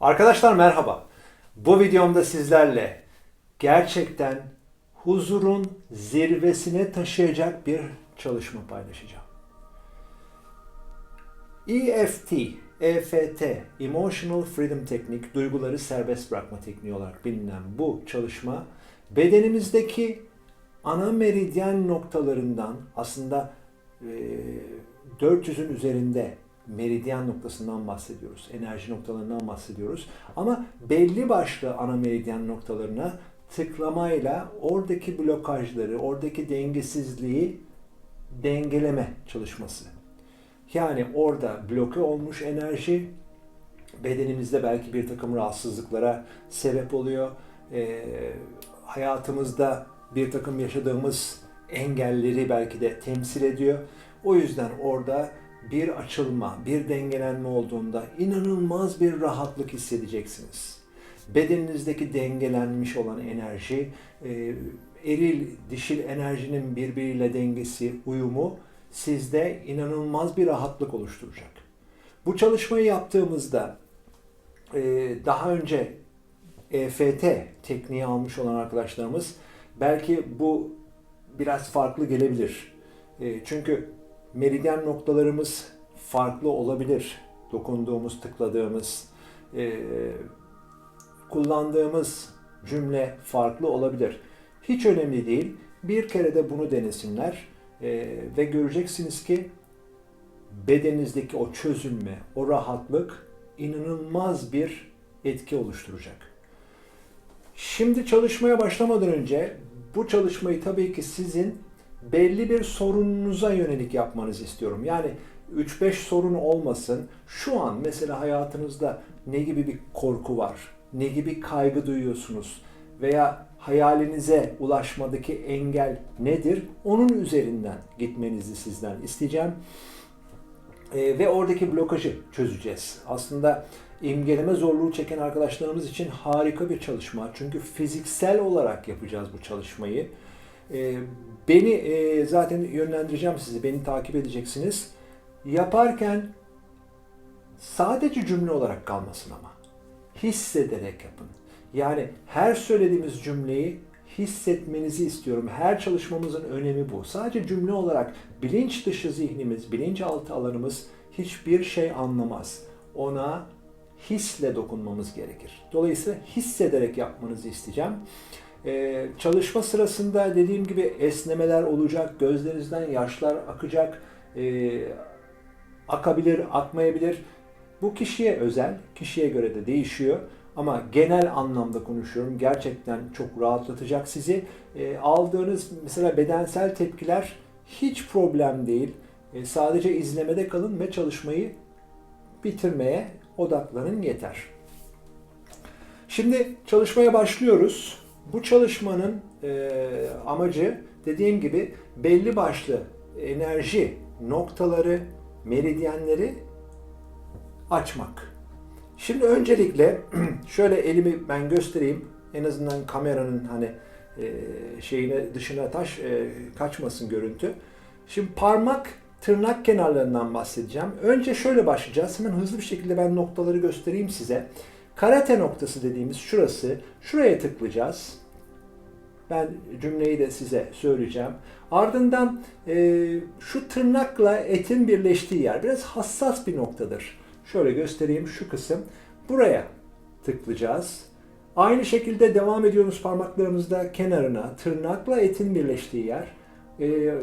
Arkadaşlar merhaba. Bu videomda sizlerle gerçekten huzurun zirvesine taşıyacak bir çalışma paylaşacağım. EFT, EFT, Emotional Freedom Teknik, duyguları serbest bırakma tekniği olarak bilinen bu çalışma bedenimizdeki ana meridyen noktalarından aslında e, 400'ün üzerinde meridyen noktasından bahsediyoruz. Enerji noktalarından bahsediyoruz. Ama belli başlı ana meridyen noktalarına tıklamayla oradaki blokajları, oradaki dengesizliği dengeleme çalışması. Yani orada bloke olmuş enerji bedenimizde belki bir takım rahatsızlıklara sebep oluyor. Ee, hayatımızda bir takım yaşadığımız engelleri belki de temsil ediyor. O yüzden orada bir açılma, bir dengelenme olduğunda inanılmaz bir rahatlık hissedeceksiniz. Bedeninizdeki dengelenmiş olan enerji, e, eril dişil enerjinin birbiriyle dengesi, uyumu sizde inanılmaz bir rahatlık oluşturacak. Bu çalışmayı yaptığımızda e, daha önce EFT tekniği almış olan arkadaşlarımız belki bu biraz farklı gelebilir. E, çünkü meridyen noktalarımız farklı olabilir. Dokunduğumuz, tıkladığımız, e, kullandığımız cümle farklı olabilir. Hiç önemli değil. Bir kere de bunu denesinler e, ve göreceksiniz ki bedeninizdeki o çözülme, o rahatlık inanılmaz bir etki oluşturacak. Şimdi çalışmaya başlamadan önce bu çalışmayı tabii ki sizin belli bir sorununuza yönelik yapmanızı istiyorum. Yani 3-5 sorun olmasın. Şu an mesela hayatınızda ne gibi bir korku var? Ne gibi kaygı duyuyorsunuz? Veya hayalinize ulaşmadaki engel nedir? Onun üzerinden gitmenizi sizden isteyeceğim. Ee, ve oradaki blokajı çözeceğiz. Aslında imgeleme zorluğu çeken arkadaşlarımız için harika bir çalışma. Çünkü fiziksel olarak yapacağız bu çalışmayı. Ee, beni e, zaten yönlendireceğim sizi, beni takip edeceksiniz. Yaparken sadece cümle olarak kalmasın ama. Hissederek yapın. Yani her söylediğimiz cümleyi hissetmenizi istiyorum. Her çalışmamızın önemi bu. Sadece cümle olarak bilinç dışı zihnimiz, bilinçaltı alanımız hiçbir şey anlamaz. Ona hisle dokunmamız gerekir. Dolayısıyla hissederek yapmanızı isteyeceğim. Ee, çalışma sırasında dediğim gibi esnemeler olacak, gözlerinizden yaşlar akacak, ee, akabilir, akmayabilir. Bu kişiye özel, kişiye göre de değişiyor. Ama genel anlamda konuşuyorum. Gerçekten çok rahatlatacak sizi. E, aldığınız mesela bedensel tepkiler hiç problem değil. Sadece izlemede kalın ve çalışmayı bitirmeye odaklanın yeter. Şimdi çalışmaya başlıyoruz. Bu çalışmanın e, amacı dediğim gibi belli başlı enerji noktaları, meridyenleri açmak. Şimdi öncelikle şöyle elimi ben göstereyim. En azından kameranın hani e, şeyine dışına taş e, kaçmasın görüntü. Şimdi parmak tırnak kenarlarından bahsedeceğim. Önce şöyle başlayacağız. Hemen hızlı bir şekilde ben noktaları göstereyim size. Karate noktası dediğimiz şurası. Şuraya tıklayacağız. Ben cümleyi de size söyleyeceğim. Ardından e, şu tırnakla etin birleştiği yer biraz hassas bir noktadır. Şöyle göstereyim şu kısım. Buraya tıklayacağız. Aynı şekilde devam ediyoruz parmaklarımızda kenarına. Tırnakla etin birleştiği yer. Ee,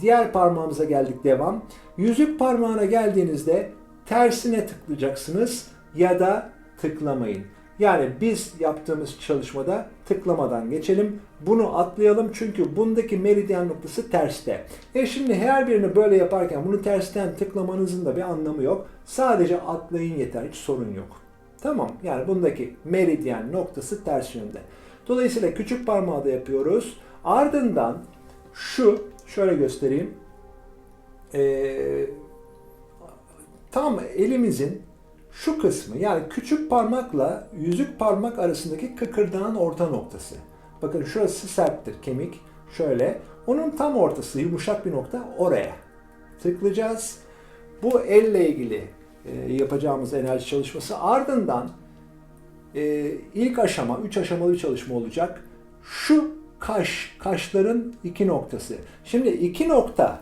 diğer parmağımıza geldik devam. Yüzük parmağına geldiğinizde tersine tıklayacaksınız ya da tıklamayın. Yani biz yaptığımız çalışmada tıklamadan geçelim. Bunu atlayalım çünkü bundaki meridyen noktası terste. E şimdi her birini böyle yaparken bunu tersten tıklamanızın da bir anlamı yok. Sadece atlayın yeter. Hiç sorun yok. Tamam. Yani bundaki meridyen noktası ters yönde. Dolayısıyla küçük parmağı da yapıyoruz. Ardından şu şöyle göstereyim. Ee, tam elimizin şu kısmı yani küçük parmakla yüzük parmak arasındaki kıkırdağın orta noktası. Bakın şurası serttir kemik. Şöyle. Onun tam ortası yumuşak bir nokta oraya. Tıklayacağız. Bu elle ilgili e, yapacağımız enerji çalışması. Ardından e, ilk aşama, üç aşamalı bir çalışma olacak. Şu kaş, kaşların iki noktası. Şimdi iki nokta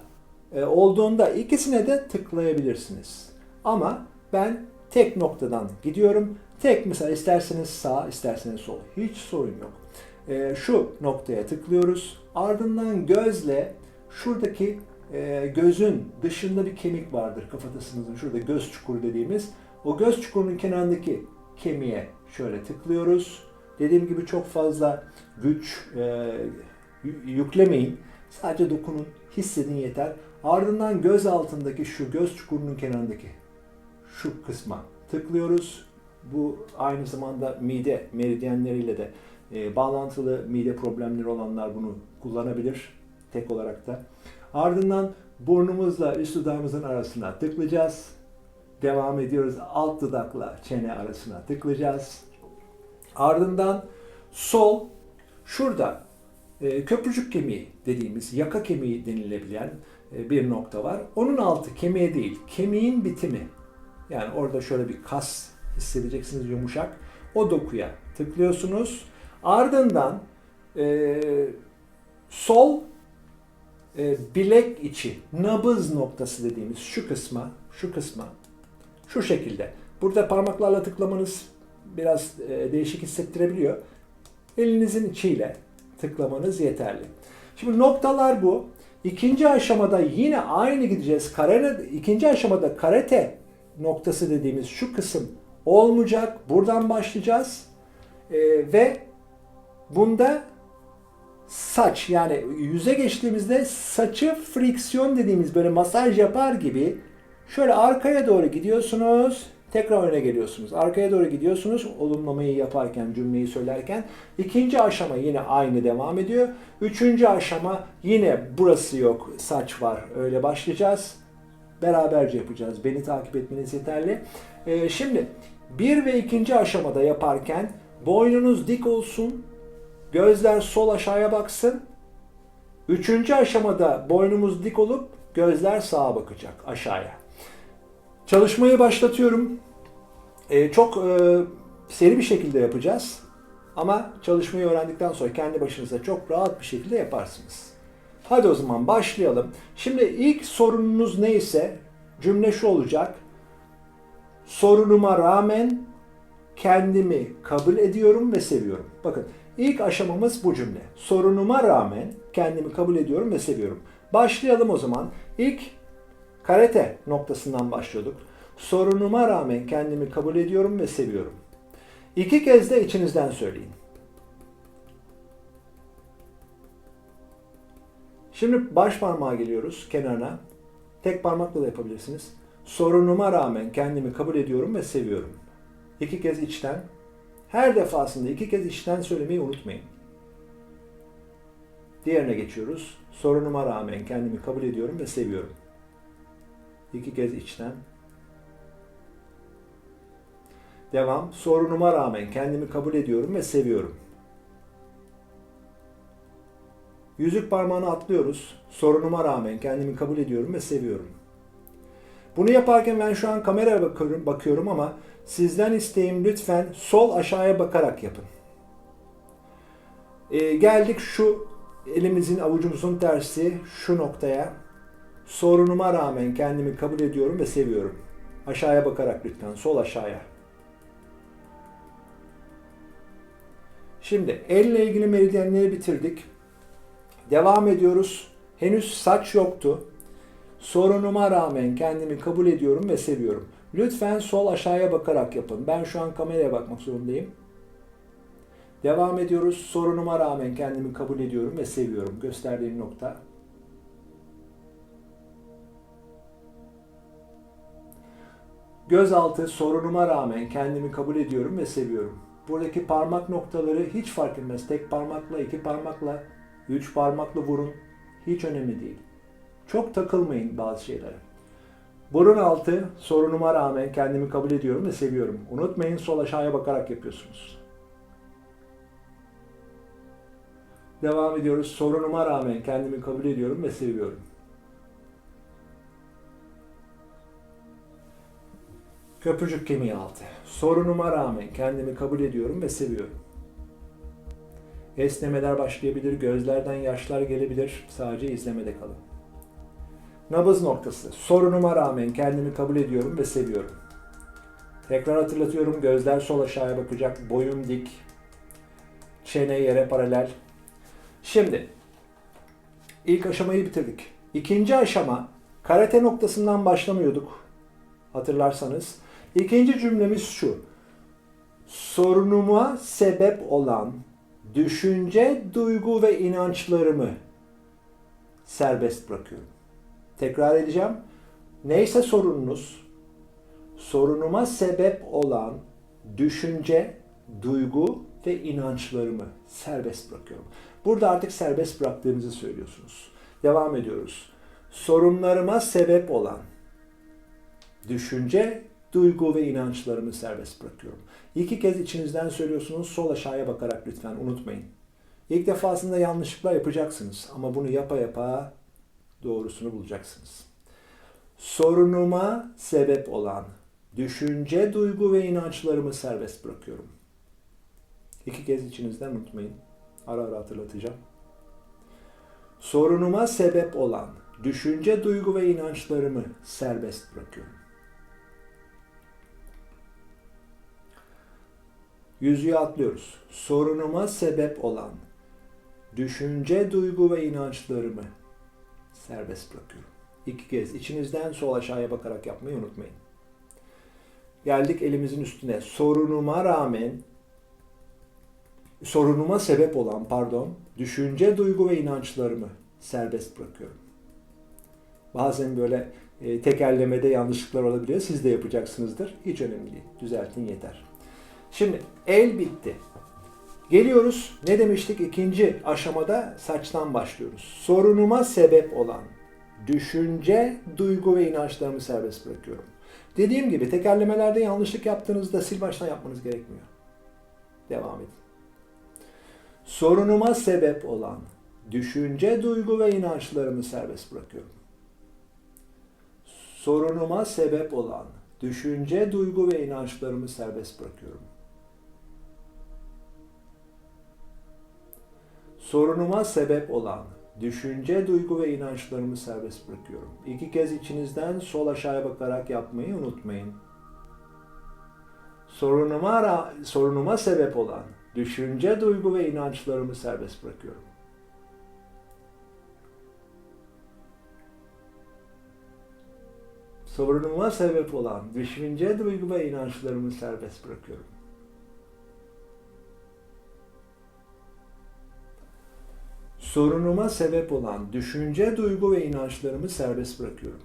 e, olduğunda ikisine de tıklayabilirsiniz. Ama ben tek noktadan gidiyorum. Tek mesela isterseniz sağ, isterseniz sol. Hiç sorun yok. E, şu noktaya tıklıyoruz. Ardından gözle şuradaki e, gözün dışında bir kemik vardır kafatasınızın şurada göz çukuru dediğimiz. O göz çukurunun kenarındaki kemiğe şöyle tıklıyoruz. Dediğim gibi çok fazla güç e, yüklemeyin. Sadece dokunun, hissedin yeter. Ardından göz altındaki şu göz çukurunun kenarındaki şu kısma tıklıyoruz. Bu aynı zamanda mide meridyenleriyle de e, bağlantılı mide problemleri olanlar bunu kullanabilir tek olarak da. Ardından burnumuzla üst dudağımızın arasına tıklayacağız. Devam ediyoruz. Alt dudakla çene arasına tıklayacağız. Ardından sol şurada e, köprücük kemiği dediğimiz yaka kemiği denilebilen e, bir nokta var. Onun altı kemiğe değil, kemiğin bitimi. Yani orada şöyle bir kas hissedeceksiniz yumuşak. O dokuya tıklıyorsunuz. Ardından e, sol e, bilek içi, nabız noktası dediğimiz şu kısma, şu kısma, şu şekilde. Burada parmaklarla tıklamanız biraz e, değişik hissettirebiliyor. Elinizin içiyle tıklamanız yeterli. Şimdi noktalar bu. İkinci aşamada yine aynı gideceğiz. Karate, ikinci aşamada karate noktası dediğimiz şu kısım olmayacak. Buradan başlayacağız. E, ve bunda saç yani yüze geçtiğimizde saçı friksiyon dediğimiz böyle masaj yapar gibi şöyle arkaya doğru gidiyorsunuz. Tekrar öne geliyorsunuz. Arkaya doğru gidiyorsunuz. Olumlamayı yaparken, cümleyi söylerken. ikinci aşama yine aynı devam ediyor. Üçüncü aşama yine burası yok, saç var. Öyle başlayacağız. Beraberce yapacağız. Beni takip etmeniz yeterli. Ee, şimdi bir ve ikinci aşamada yaparken boynunuz dik olsun. Gözler sol aşağıya baksın. Üçüncü aşamada boynumuz dik olup gözler sağa bakacak aşağıya. Çalışmayı başlatıyorum. Ee, çok e, seri bir şekilde yapacağız. Ama çalışmayı öğrendikten sonra kendi başınıza çok rahat bir şekilde yaparsınız. Hadi o zaman başlayalım. Şimdi ilk sorununuz neyse cümle şu olacak. Sorunuma rağmen kendimi kabul ediyorum ve seviyorum. Bakın ilk aşamamız bu cümle. Sorunuma rağmen kendimi kabul ediyorum ve seviyorum. Başlayalım o zaman. İlk karate noktasından başlıyorduk. Sorunuma rağmen kendimi kabul ediyorum ve seviyorum. İki kez de içinizden söyleyin. Şimdi baş parmağa geliyoruz kenarına. Tek parmakla da yapabilirsiniz. Sorunuma rağmen kendimi kabul ediyorum ve seviyorum. İki kez içten. Her defasında iki kez içten söylemeyi unutmayın. Diğerine geçiyoruz. Sorunuma rağmen kendimi kabul ediyorum ve seviyorum. İki kez içten. Devam. Sorunuma rağmen kendimi kabul ediyorum ve seviyorum. Yüzük parmağını atlıyoruz. Sorunuma rağmen kendimi kabul ediyorum ve seviyorum. Bunu yaparken ben şu an kameraya bakıyorum, bakıyorum ama sizden isteğim lütfen sol aşağıya bakarak yapın. Ee, geldik şu elimizin avucumuzun tersi şu noktaya. Sorunuma rağmen kendimi kabul ediyorum ve seviyorum. Aşağıya bakarak lütfen sol aşağıya. Şimdi elle ilgili meridyenleri bitirdik. Devam ediyoruz. Henüz saç yoktu. Sorunuma rağmen kendimi kabul ediyorum ve seviyorum. Lütfen sol aşağıya bakarak yapın. Ben şu an kameraya bakmak zorundayım. Devam ediyoruz. Sorunuma rağmen kendimi kabul ediyorum ve seviyorum. Gösterdiğim nokta. Gözaltı sorunuma rağmen kendimi kabul ediyorum ve seviyorum. Buradaki parmak noktaları hiç fark etmez. Tek parmakla, iki parmakla, üç parmakla vurun. Hiç önemli değil. Çok takılmayın bazı şeylere. Burun altı sorunuma rağmen kendimi kabul ediyorum ve seviyorum. Unutmayın sol aşağıya bakarak yapıyorsunuz. Devam ediyoruz. Sorunuma rağmen kendimi kabul ediyorum ve seviyorum. Köprücük kemiği altı. Sorunuma rağmen kendimi kabul ediyorum ve seviyorum. Esnemeler başlayabilir, gözlerden yaşlar gelebilir. Sadece izlemede kalın. Nabız noktası. Sorunuma rağmen kendimi kabul ediyorum ve seviyorum. Tekrar hatırlatıyorum. Gözler sol aşağıya bakacak. Boyun dik. Çene yere paralel. Şimdi ilk aşamayı bitirdik. İkinci aşama karate noktasından başlamıyorduk. Hatırlarsanız. İkinci cümlemiz şu. Sorunuma sebep olan düşünce, duygu ve inançlarımı serbest bırakıyorum. Tekrar edeceğim. Neyse sorununuz, sorunuma sebep olan düşünce, duygu ve inançlarımı serbest bırakıyorum. Burada artık serbest bıraktığınızı söylüyorsunuz. Devam ediyoruz. Sorunlarıma sebep olan düşünce, duygu ve inançlarımı serbest bırakıyorum. İki kez içinizden söylüyorsunuz. Sol aşağıya bakarak lütfen unutmayın. İlk defasında yanlışlıklar yapacaksınız ama bunu yapa yapa doğrusunu bulacaksınız. Sorunuma sebep olan düşünce, duygu ve inançlarımı serbest bırakıyorum. İki kez içinizden unutmayın. Ara ara hatırlatacağım. Sorunuma sebep olan düşünce, duygu ve inançlarımı serbest bırakıyorum. Yüzüğü atlıyoruz. Sorunuma sebep olan düşünce, duygu ve inançlarımı serbest bırakıyorum. İki kez içinizden sol aşağıya bakarak yapmayı unutmayın. Geldik elimizin üstüne. Sorunuma rağmen sorunuma sebep olan pardon düşünce, duygu ve inançlarımı serbest bırakıyorum. Bazen böyle e, tekerlemede yanlışlıklar olabiliyor. Siz de yapacaksınızdır. Hiç önemli değil. Düzeltin yeter. Şimdi el bitti. Geliyoruz. Ne demiştik? İkinci aşamada saçtan başlıyoruz. Sorunuma sebep olan düşünce, duygu ve inançlarımı serbest bırakıyorum. Dediğim gibi tekerlemelerde yanlışlık yaptığınızda sil baştan yapmanız gerekmiyor. Devam edin. Sorunuma sebep olan düşünce, duygu ve inançlarımı serbest bırakıyorum. Sorunuma sebep olan düşünce, duygu ve inançlarımı serbest bırakıyorum. Sorunuma sebep olan düşünce, duygu ve inançlarımı serbest bırakıyorum. İki kez içinizden sol aşağıya bakarak yapmayı unutmayın. Sorunuma, sorunuma sebep olan düşünce, duygu ve inançlarımı serbest bırakıyorum. Sorunuma sebep olan düşünce, duygu ve inançlarımı serbest bırakıyorum. Sorunuma sebep olan düşünce, duygu ve inançlarımı serbest bırakıyorum.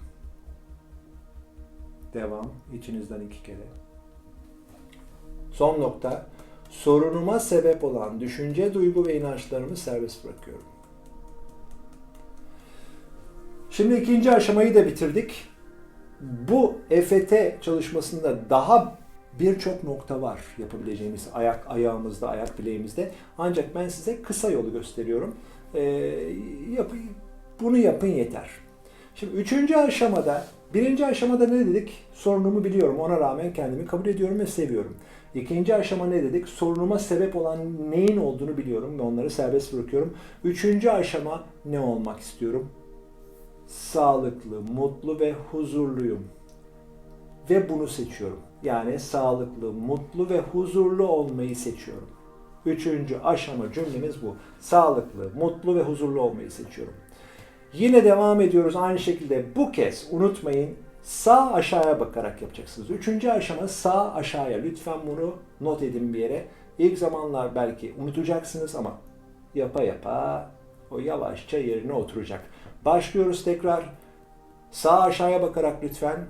Devam. İçinizden iki kere. Son nokta. Sorunuma sebep olan düşünce, duygu ve inançlarımı serbest bırakıyorum. Şimdi ikinci aşamayı da bitirdik. Bu EFT çalışmasında daha birçok nokta var yapabileceğimiz ayak ayağımızda, ayak bileğimizde. Ancak ben size kısa yolu gösteriyorum. Ee, yap, bunu yapın yeter. Şimdi üçüncü aşamada, birinci aşamada ne dedik? Sorunumu biliyorum, ona rağmen kendimi kabul ediyorum ve seviyorum. İkinci aşama ne dedik? Sorunuma sebep olan neyin olduğunu biliyorum ve onları serbest bırakıyorum. Üçüncü aşama ne olmak istiyorum? Sağlıklı, mutlu ve huzurluyum. Ve bunu seçiyorum. Yani sağlıklı, mutlu ve huzurlu olmayı seçiyorum. Üçüncü aşama cümlemiz bu. Sağlıklı, mutlu ve huzurlu olmayı seçiyorum. Yine devam ediyoruz aynı şekilde. Bu kez unutmayın sağ aşağıya bakarak yapacaksınız. Üçüncü aşama sağ aşağıya. Lütfen bunu not edin bir yere. İlk zamanlar belki unutacaksınız ama yapa yapa o yavaşça yerine oturacak. Başlıyoruz tekrar. Sağ aşağıya bakarak lütfen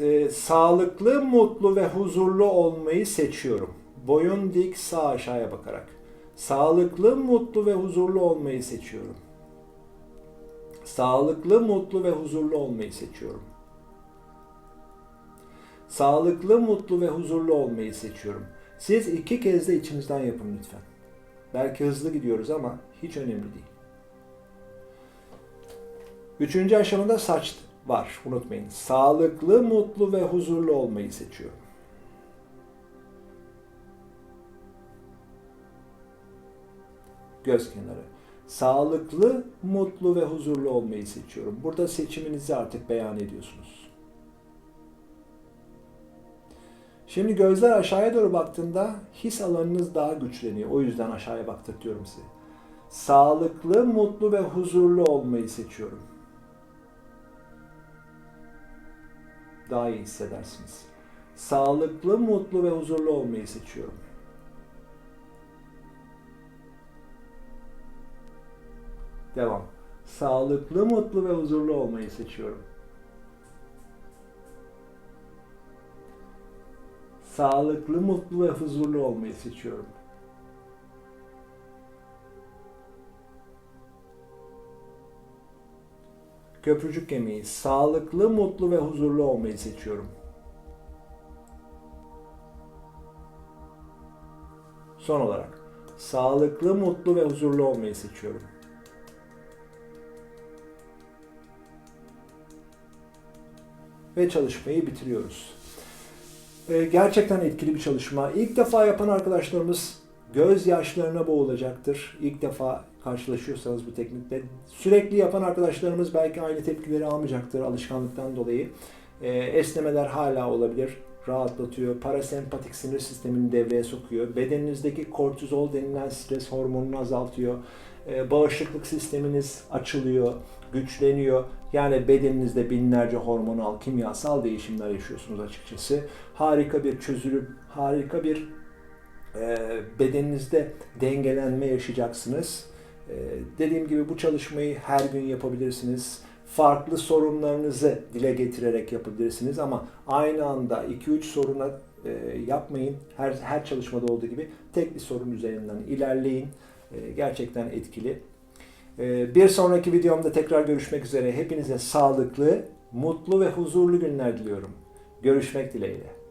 e, sağlıklı, mutlu ve huzurlu olmayı seçiyorum. Boyun dik sağ aşağıya bakarak. Sağlıklı, mutlu ve huzurlu olmayı seçiyorum. Sağlıklı, mutlu ve huzurlu olmayı seçiyorum. Sağlıklı, mutlu ve huzurlu olmayı seçiyorum. Siz iki kez de içinizden yapın lütfen. Belki hızlı gidiyoruz ama hiç önemli değil. Üçüncü aşamada saç var. Unutmayın. Sağlıklı, mutlu ve huzurlu olmayı seçiyorum. Göz kenarı. Sağlıklı, mutlu ve huzurlu olmayı seçiyorum. Burada seçiminizi artık beyan ediyorsunuz. Şimdi gözler aşağıya doğru baktığında his alanınız daha güçleniyor. O yüzden aşağıya baktırtıyorum size. Sağlıklı, mutlu ve huzurlu olmayı seçiyorum. Daha iyi hissedersiniz. Sağlıklı, mutlu ve huzurlu olmayı seçiyorum. Devam. Sağlıklı, mutlu ve huzurlu olmayı seçiyorum. Sağlıklı, mutlu ve huzurlu olmayı seçiyorum. Köprücük kemiği. Sağlıklı, mutlu ve huzurlu olmayı seçiyorum. Son olarak sağlıklı, mutlu ve huzurlu olmayı seçiyorum. Ve çalışmayı bitiriyoruz. Ee, gerçekten etkili bir çalışma. İlk defa yapan arkadaşlarımız gözyaşlarına boğulacaktır. İlk defa karşılaşıyorsanız bu teknikle. Sürekli yapan arkadaşlarımız belki aynı tepkileri almayacaktır alışkanlıktan dolayı. Ee, esnemeler hala olabilir. Rahatlatıyor. Parasempatik sinir sistemini devreye sokuyor. Bedeninizdeki kortizol denilen stres hormonunu azaltıyor. Ee, bağışıklık sisteminiz açılıyor, güçleniyor. Yani bedeninizde binlerce hormonal, kimyasal değişimler yaşıyorsunuz açıkçası. Harika bir çözülüm, harika bir e, bedeninizde dengelenme yaşayacaksınız. E, dediğim gibi bu çalışmayı her gün yapabilirsiniz. Farklı sorunlarınızı dile getirerek yapabilirsiniz ama aynı anda 2-3 soruna e, yapmayın. Her her çalışmada olduğu gibi tek bir sorun üzerinden ilerleyin. E, gerçekten etkili. E, bir sonraki videomda tekrar görüşmek üzere. Hepinize sağlıklı, mutlu ve huzurlu günler diliyorum. Görüşmek dileğiyle.